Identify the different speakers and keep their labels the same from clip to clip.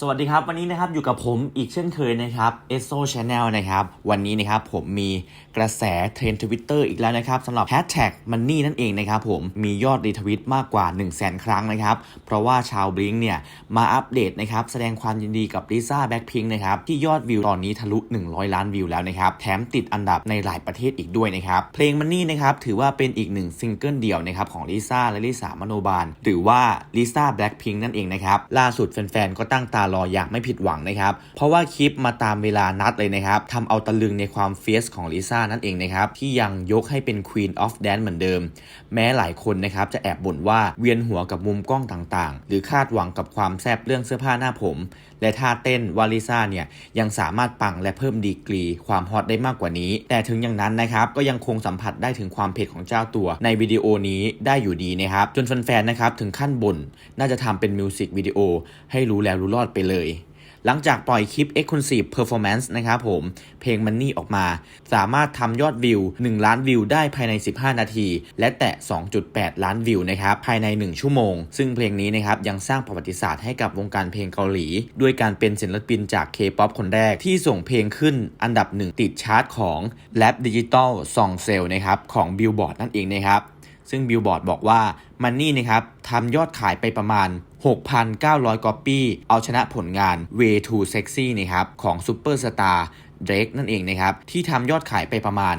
Speaker 1: สวัสดีครับ วันนี้นะครับอยู่กับผมอีกเช่นเคยนะครับ e s o Channel นะครับวันนี้นะครับผมมีกระแสเทรนด์ทวิตเตอร์อีกแล้วนะครับสำหรับ Hashtag Money นั่นเองนะครับผมมียอดรีทวิตมากกว่า 1 0 0 0 0แครั้งนะครับ เพราะว่าชาวบลิงเนี่ยมาอัปเดตนะครับแสดงความยินดีกับลิซ่าแบ็คพิงนะครับที่ยอดวิวตอนนี้ทะลุ 100 ล้านวิวแล้วนะครับแถมติดอันดับในหลายประเทศอีกด้วยนะครับเพลง Money นะครับถือว่าเป็นอีกหนึ่งซิงเกิลเดี่ยวนะครับของลิซ่าและลิซ่ามโนบาลหรือว่าลิซ่าแบ็คพิงนั่นเองนะครับล่าสุดแฟนๆก็ตั้งตารออย่างไม่ผิดหวังนะครับ เพราะว่าคลิปมาตามเวลานัดเลยนะครับทำเอาตะลึงในความเฟียสของลิซ่านั่นเองนะครับ ที่ยังยกให้เป็น Queen of Dance เหมือนเดิม แม้หลายคนนะครับจะแอบบ่นว่าเวียนหัวกับมุมกล้องต่างๆ หรือคาดหวังกับความแซบเรื่องเสื้อผ้าหน้าผม และท่าเต้นวาลิซ่าเนี่ยยังสามารถปังและเพิ่มดีกรี ความฮอตได้มากกว่านี้ แต่ถึงอย่างนั้นนะครับก็ยังคงสัมผัสได้ถึงความเผ็ดของเจ้าตัว ในวิดีโอนี้ได้อยู่ดีนะครับจนแฟนๆนะครับถึงขั้นบ่นน่าจะทำเป็นมิวสิกวิดีโอให้รู้แล้วรู้รอดไปเลย หลังจากปล่อยคลิป Exclusive Performance นะครับผม เพลง Money ออกมา สามารถทำยอดวิว 1 ล้านวิวได้ภายใน 15 นาที และแตะ 2.8 ล้านวิวนะครับภายใน 1 ชั่วโมง ซึ่งเพลงนี้นะครับยังสร้างประวัติศาสตร์ให้กับวงการเพลงเกาหลี ด้วยการเป็นศิลปินจาก K-POP คนแรกที่ส่งเพลงขึ้นอันดับหนึ่งติดชาร์ตของ Rap Digital Song Sale นะครับของ Billboard นั่นเองนะครับซึ่งบิลบอร์ดบอกว่ามันนี่นะครับทำยอดขายไปประมาณ 6,900ก๊อปปี้เอาชนะผลงาน Way to Sexy นะครับของซูเปอร์สตาร์เดรกนั่นเองนะครับที่ทำยอดขายไปประมาณ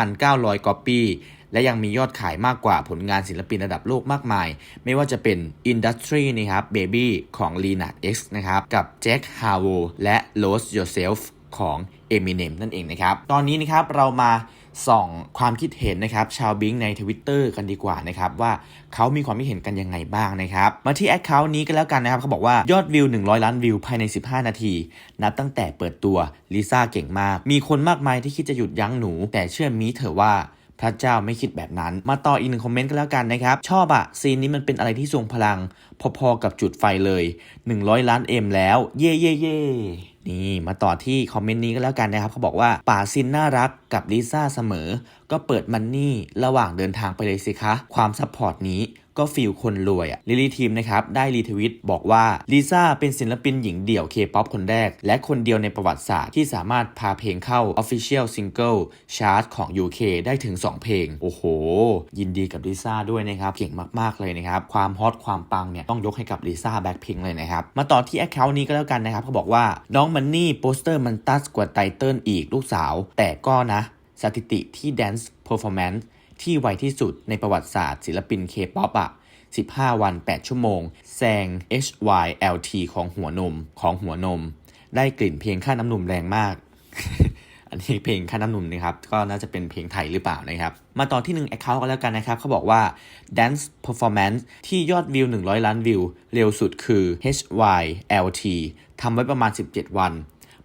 Speaker 1: 5,900ก๊อปปี้และยังมียอดขายมากกว่าผลงานศิลปินระดับโลกมากมาย ไม่ว่าจะเป็น Industry นะครับ Baby ของ Lina X นะครับกับ Jack Harlow และ Lose Yourself ของ Eminem นั่นเองนะครับ ตอนนี้นะครับเรามา ส่องความคิดเห็นนะครับชาวบิงใน Twitter กันดีกว่านะครับว่าเขามีความคิดเห็นกันยังไงบ้างนะครับมาที่แอคเคาท์นี้ก็แล้วกันนะครับเขาบอกว่ายอดวิว 100 ล้านวิวภายใน 15 นาที นับตั้งแต่เปิดตัวลิซ่าเก่งมาก มีคนมากมายที่คิดจะหยุดยั้งหนู แต่เชื่อมีเถอะว่าพระเจ้าไม่คิดแบบนั้น มาต่ออีกหนึ่งคอมเมนต์ก็แล้วกันนะครับ ชอบอะซีนนี้มันเป็นอะไรที่ทรงพลัง พอๆกับจุดไฟเลย 100 ล้านเอ็มแล้ว เย่เย่เย่ นี่มาต่อที่คอมเมนต์นี้ก็แล้วกันนะครับเขาบอกว่าป่าซินน่ารักกับลิซ่าเสมอ ก็เปิดมันนี่ระหว่างเดินทางไปเลยสิคะ ความซัพพอร์ตนี้ก็ฟิลคนรวยอะลิลี่ทีมนะครับ ได้รีทวิตบอกว่าลิซ่าเป็นศิลปินหญิงเดี่ยวเคป๊อปคนแรก และคนเดียวในประวัติศาสตร์ที่สามารถพาเพลงเข้า Official Single Chart ของ UK ได้ถึง 2 เพลง โอ้โห ยินดีกับลิซ่าด้วยนะครับ เก่งมากๆเลยนะครับ ความฮอตความปังเนี่ย ต้องยกให้กับลิซ่าแบ็คพิงเลยนะครับ มาต่อที่แอคเคาท์นี้ก็แล้วกันนะครับเขาบอกว่าน้องมันนี่โปสเตอร์มันตัสกว่าไตเติลอีกลูกสาว แต่ก็นะ สถิติที่ Dance Performance ที่ไวที่สุดในประวัติศาสตร์ศิลปิน K-POP อะ 15 วัน 8 ชั่วโมง แซง HYLT ของหัวนมของหัวนม ได้กลิ่นเพลงค่าน้ำนมแรงมาก อันนี้เพลงค่าน้ำนมนะครับ ก็น่าจะเป็นเพลงไทยหรือเปล่านะครับ มาต่อที่1 Account ก็แล้วกันนะครับ เขาบอกว่า Dance Performance ที่ยอดวิว 100 ล้านวิว เร็วสุดคือ HYLT ทำไว้ประมาณ 17 วัน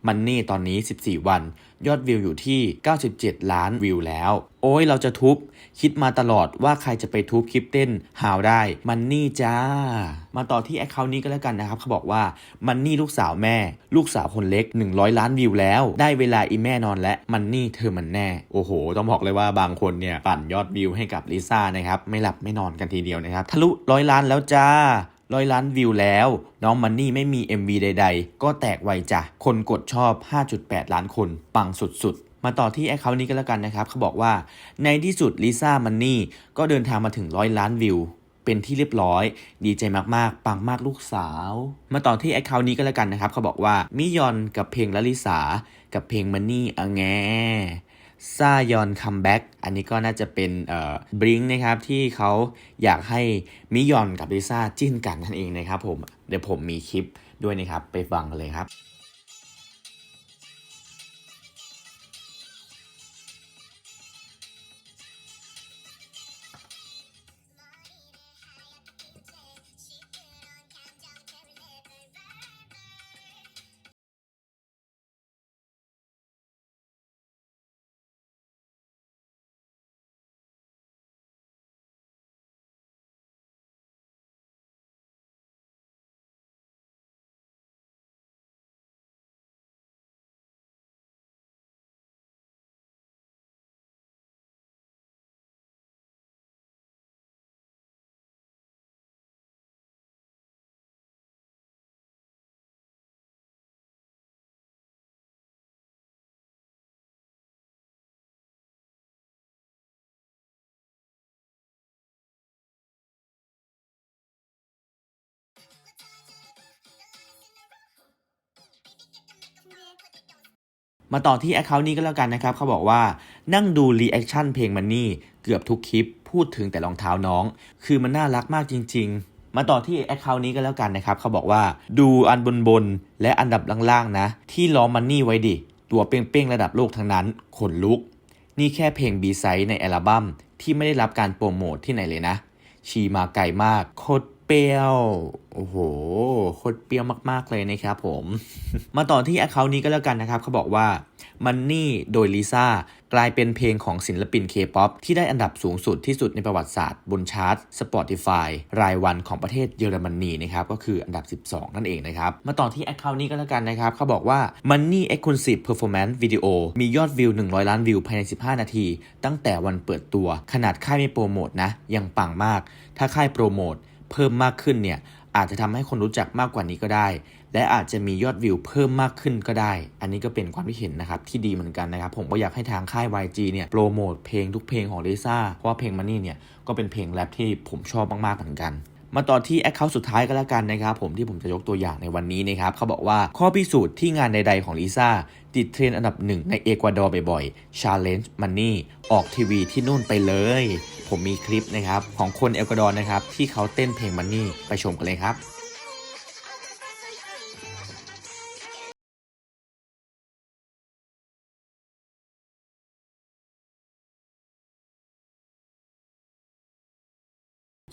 Speaker 1: มันนี่ตอนนี้ 14 วัน ยอดวิวอยู่ที่ 97 ล้านวิวแล้ว โอ้ยเราจะทุบ คิดมาตลอดว่าใครจะไปทุบคลิปเต้นหาวได้มันนี่จ้า มาต่อที่แอคเคาท์นี้ก็แล้วกันนะครับ เขาบอกว่ามันนี่ลูกสาวแม่ ลูกสาวคนเล็ก 100 ล้านวิวแล้ว ได้เวลาอีแม่นอนและมันนี่เธอมันแน่ โอ้โห ต้องบอกเลยว่าบางคนเนี่ยปั่นยอดวิวให้กับลิซ่านะครับไม่หลับไม่นอนกันทีเดียวนะครับทะลุร้อยล้านแล้วจ้า ร้อยล้านวิวแล้ว น้องมันนี่ไม่มี MV ใด ๆ ก็แตกไวจ้ะ คนกดชอบ 5.8 ล้านคน ปังสุดๆ มาต่อที่แอคเคาท์นี้ก็แล้วกันนะครับ เขาบอกว่า ในที่สุดลิซ่ามันนี่ก็เดินทางมาถึงร้อยล้านวิว เป็นที่เรียบร้อย ดีใจมากๆ ปังมากลูกสาว มาต่อที่แอคเคาท์นี้ก็แล้วกันนะครับ เขาบอกว่ามิยอนกับเพลงลลิสากับเพลงมันนี่อะแง ซายอนคัมแบ็กอันนี้ก็น่าจะเป็นเอ่อบริงนะครับที่เขาอยากให้มิยอนกับลิซ่าจิ้นกันนั่นเองนะครับผมเดี๋ยวผมมีคลิปด้วยนะครับไปฟังกันเลยครับ มาต่อที่ Account นี้ก็แล้วกันนะครับ เขาบอกว่านั่งดูรีแอคชั่นเพลงมันนี่เกือบทุกคลิปพูดถึงแต่รองเท้าน้อง คือมันน่ารักมากจริง ๆ มาต่อที่ Account นี้ก็แล้วกันนะครับ เขาบอกว่าดูอันบนบนและอันดับล่างๆนะ ที่ล้อมันนี่ไว้ดิ ตัวเป้งๆระดับโลกทั้งนั้นขนลุก นี่แค่เพลง B ไซด์ในอัลบั้มที่ไม่ได้รับการโปรโมทที่ไหนเลยนะชีมาไกลมากโคตร เปรี้ยว โอ้โห โคตรเปรี้ยวมาก ๆ เลยนะครับผม มาต่อที่ Account นี้ก็แล้วกันนะครับ เขาบอกว่ามันนี่โดยลิซ่ากลายเป็นเพลงของศิลปิน K-POP ที่ได้อันดับสูงสุดที่สุดในประวัติศาสตร์ บนชาร์ต Spotify รายวันของประเทศเยอรมนีนะครับ ก็คืออันดับ 12 นั่นเองนะครับ มาต่อที่ Account นี้ก็แล้วกันนะครับ เขาบอกว่า Money Exclusive Performance Video มียอดวิว 100 ล้านวิวภายใน 15 นาที ตั้งแต่วันเปิดตัว ขนาดค่ายไม่โปรโมทนะ ยังปังมาก ถ้าค่ายโปรโมท เพิ่มมากขึ้นเนี่ยอาจจะทำให้คนรู้จักมากกว่านี้ก็ได้ และอาจจะมียอดวิวเพิ่มมากขึ้นก็ได้ อันนี้ก็เป็นความคิดเห็นนะครับที่ดีเหมือนกันนะครับ ผมก็อยากให้ทางค่าย YG เนี่ยโปรโมทเพลงทุกเพลงของลิซ่าเพราะว่าเพลงมันนี่เนี่ยก็เป็นเพลงแรปที่ผมชอบมากๆเหมือนกัน มาต่อที่แอคเคาท์สุดท้ายก็แล้วกันนะครับผมที่ผมจะยกตัวอย่างในวันนี้นะครับเขาบอกว่าข้อพิสูจน์ที่งานใดๆของลิซ่าติดเทรนด์อันดับหนึ่งในเอกวาดอร์บ่อยๆ Challenge Money ออกทีวีที่นู่นไปเลย ผมมีคลิปนะครับของคนเอกวาดอร์นะครับที่เขาเต้นเพลง Money ไปชมกันเลยครับ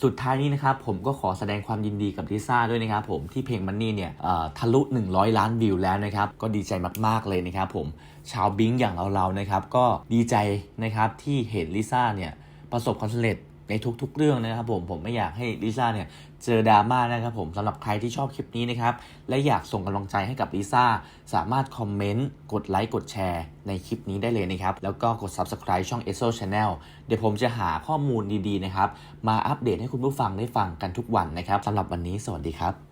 Speaker 1: สุดท้ายนี้นะครับผมก็ขอแสดงความยินดีกับลิซ่าด้วยนะครับผมที่เพลงมันนี่เนี่ยทะลุ 100 ล้านวิวแล้วนะครับก็ดีใจมากๆเลยนะครับผมชาวบิงอย่างเราๆนะครับก็ดีใจนะครับที่เห็นลิซ่าเนี่ยประสบความสำเร็จ ในทุกๆเรื่องนะครับผมผมไม่อยากให้ลิซ่าเนี่ยเจอดราม่านะครับผมสำหรับใครที่ชอบคลิปนี้นะครับและอยากส่งกำลังใจให้กับลิซ่าสามารถคอมเมนต์กดไลค์กดแชร์ในคลิปนี้ได้เลยนะครับ แล้วก็กด subscribe ช่อง e s o Channel เดี๋ยวผมจะหาข้อมูลดีๆนะครับ มาอัปเดตให้คุณผู้ฟังได้ฟังกันทุกวันนะครับสำหรับวันนี้สวัสดีครับ